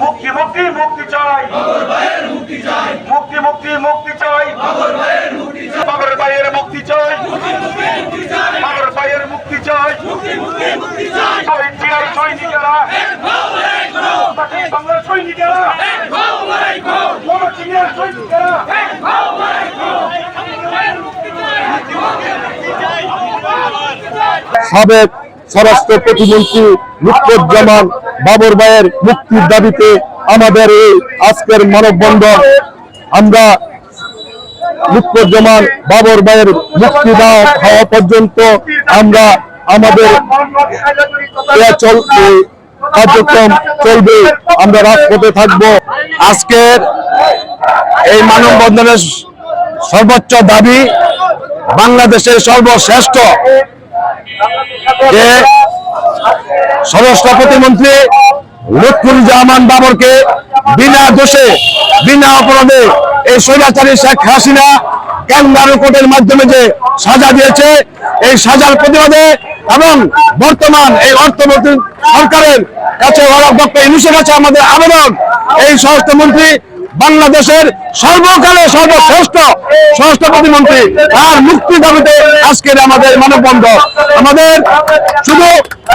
মুক্তি মুক্তি মুক্তি চাই মুক্তি মুক্তি মুক্তি চাই বাবার ভাইয়ের মুক্তি চাই বাবার ভাইয়ের মুক্তি চাই শহীদ জিয়ার সৈনিকেরা বাংলার সৈনিকেরা সাবেক স্বরাষ্ট্র প্রতিমন্ত্রী লুৎফুজ্জামান বাবর ভাইয়ের মুক্তির দাবিতে আমাদের এই আজকের মানববন্ধন। আমরা লুৎফুজ্জামান বাবর ভাইয়ের মুক্তি না হওয়া পর্যন্ত আমরা আমাদের কার্যক্রম চলবে, আমরা রাজপথে থাকব। আজকের এই মানববন্ধনের সর্বোচ্চ দাবি বাংলাদেশের সর্বশ্রেষ্ঠ যে স্বরাষ্ট্র প্রতিমন্ত্রী লুৎফুজ্জামান বাবরকে বিনা দোষে, বিনা অপরাধে এই স্বৈরাচারী শেখ হাসিনা ক্যাঙ্গারু কোর্টের মাধ্যমে যে সাজা দিয়েছে, এই সাজার প্রতিবাদে এবং বর্তমান এই অর্থমন্ত্রী সরকারের কাছে কাছে আমাদের আবেদন, এই স্বরাষ্ট্রমন্ত্রী বাংলাদেশের সর্বকালে সর্বশ্রেষ্ঠ স্বরাষ্ট্র প্রতিমন্ত্রী তার মুক্তি দাবিতে আজকের আমাদের মানববন্ধন। আমাদের শুধু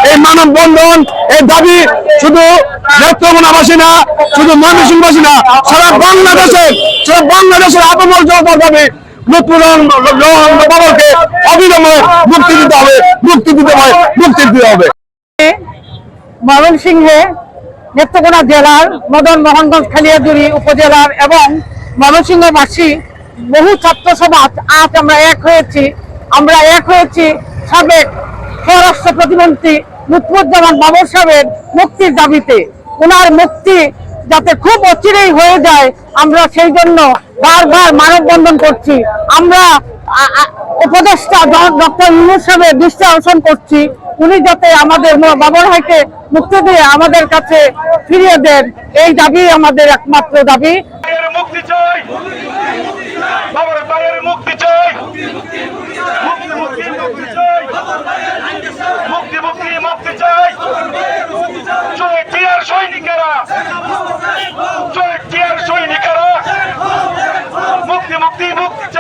এই মানববন্ধন, এই দাবি শুধু নেত্রকোনাবাসী না, শুধু ময়মনসিংহবাসী না, সারা বাংলাদেশের সারা বাংলাদেশের আপামর জনতার দাবি বাবাকে অবিলম্বে মুক্তি দিতে হবে, মুক্তি দিতে হবে, মুক্তি দিতে হবে। ময়মনসিংহে নেত্রকোনা জেলার মদন মোহনগঞ্জ খালিয়াজুড়ি উপজেলার এবং ময়মনসিংহবাসী বহু ছাত্র সমাজ আজ আমরা এক হয়েছি। আমরা এক হয়েছি সাবেক স্বরাষ্ট্র প্রতিমন্ত্রী লুৎফুজ্জামান বাবর সাহেবের মুক্তির দাবিতে। ওনার মুক্তি যাতে খুব অচিরেই হয়ে যায়, আমরা সেই জন্য বারবার মানববন্ধন করছি। আমরা উপদেষ্টা ডক্টর ইউনুস সাহেবের দৃষ্টি আকর্ষণ করছি। উনি যাতে আমাদের বাবর ভাইকে মুক্তি দিয়ে আমাদের কাছে ফিরিয়ে দেন, এই দাবি আমাদের একমাত্র দাবি। মুক্তি মুক্তি